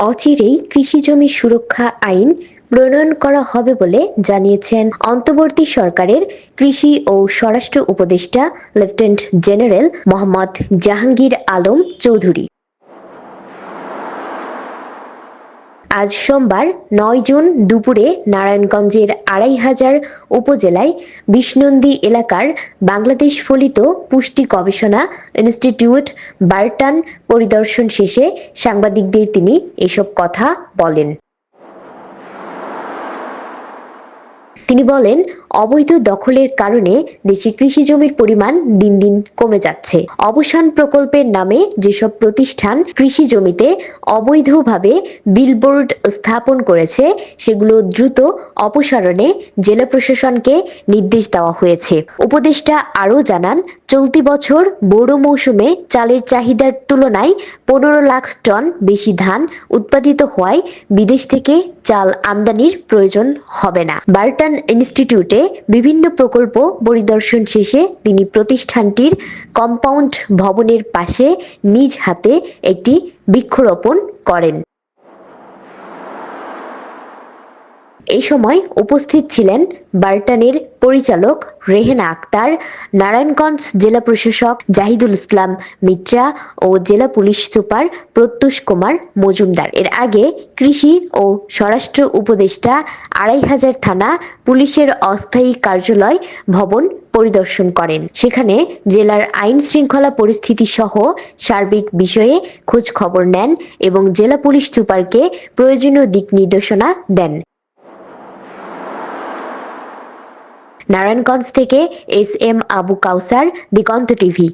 অচিরেই কৃষি জমি সুরক্ষা আইন প্রণয়ন করা হবে বলে জানিয়েছেন অন্তর্বর্তী সরকারের কৃষি ও স্বরাষ্ট্র উপদেষ্টা লেফটেন্যান্ট জেনারেল মোহাম্মদ জাহাঙ্গীর আলম চৌধুরী। আজ সোমবার নয় জুন দুপুরে নারায়ণগঞ্জের আড়াই হাজার উপজেলায় বিষ্ণন্দী এলাকার বাংলাদেশ ফলিত পুষ্টি গবেষণা ইনস্টিটিউট বার্টান পরিদর্শন শেষে সাংবাদিকদের তিনি এসব কথা বলেন। তিনি বলেন, অবৈধ দখলের কারণে দেশে কৃষি জমির পরিমাণ দিন দিন কমে যাচ্ছে। অবসান প্রকল্পের নামে যেসব প্রতিষ্ঠান কৃষি জমিতে অবৈধভাবে বিলবোর্ড স্থাপন করেছে, সেগুলো দ্রুত অপসারণে জেলা প্রশাসনকে নির্দেশ দেওয়া হয়েছে। উপদেষ্টা আরও জানান, চলতি বছর বোরো মৌসুমে চালের চাহিদার তুলনায় পনেরো লাখ টন বেশি ধান উৎপাদিত হওয়ায় বিদেশ থেকে চাল আমদানির প্রয়োজন হবে না। বার্টান ইনস্টিটিউটে বিভিন্ন প্রকল্প পরিদর্শন শেষে তিনি প্রতিষ্ঠানটির কম্পাউন্ড ভবনের পাশে নিজ হাতে একটি বৃক্ষরোপণ করেন। এই সময় উপস্থিত ছিলেন বার্টানের পরিচালক রেহেনা আক্তার, নারায়ণগঞ্জ জেলা প্রশাসক জাহিদুল ইসলাম মিত্রা ও জেলা পুলিশ সুপার প্রত্যুষ কুমার মজুমদার। এর আগে কৃষি ও স্বরাষ্ট্র উপদেষ্টা আড়াই হাজার থানা পুলিশের অস্থায়ী কার্যালয় ভবন পরিদর্শন করেন। সেখানে জেলার আইন শৃঙ্খলা পরিস্থিতি সহ সার্বিক বিষয়ে খোঁজ খবর নেন এবং জেলা পুলিশ সুপারকে প্রয়োজনীয় দিক নির্দেশনা দেন। নারায়ণগঞ্জ থেকে S M Abu Kawsar Diganta TV.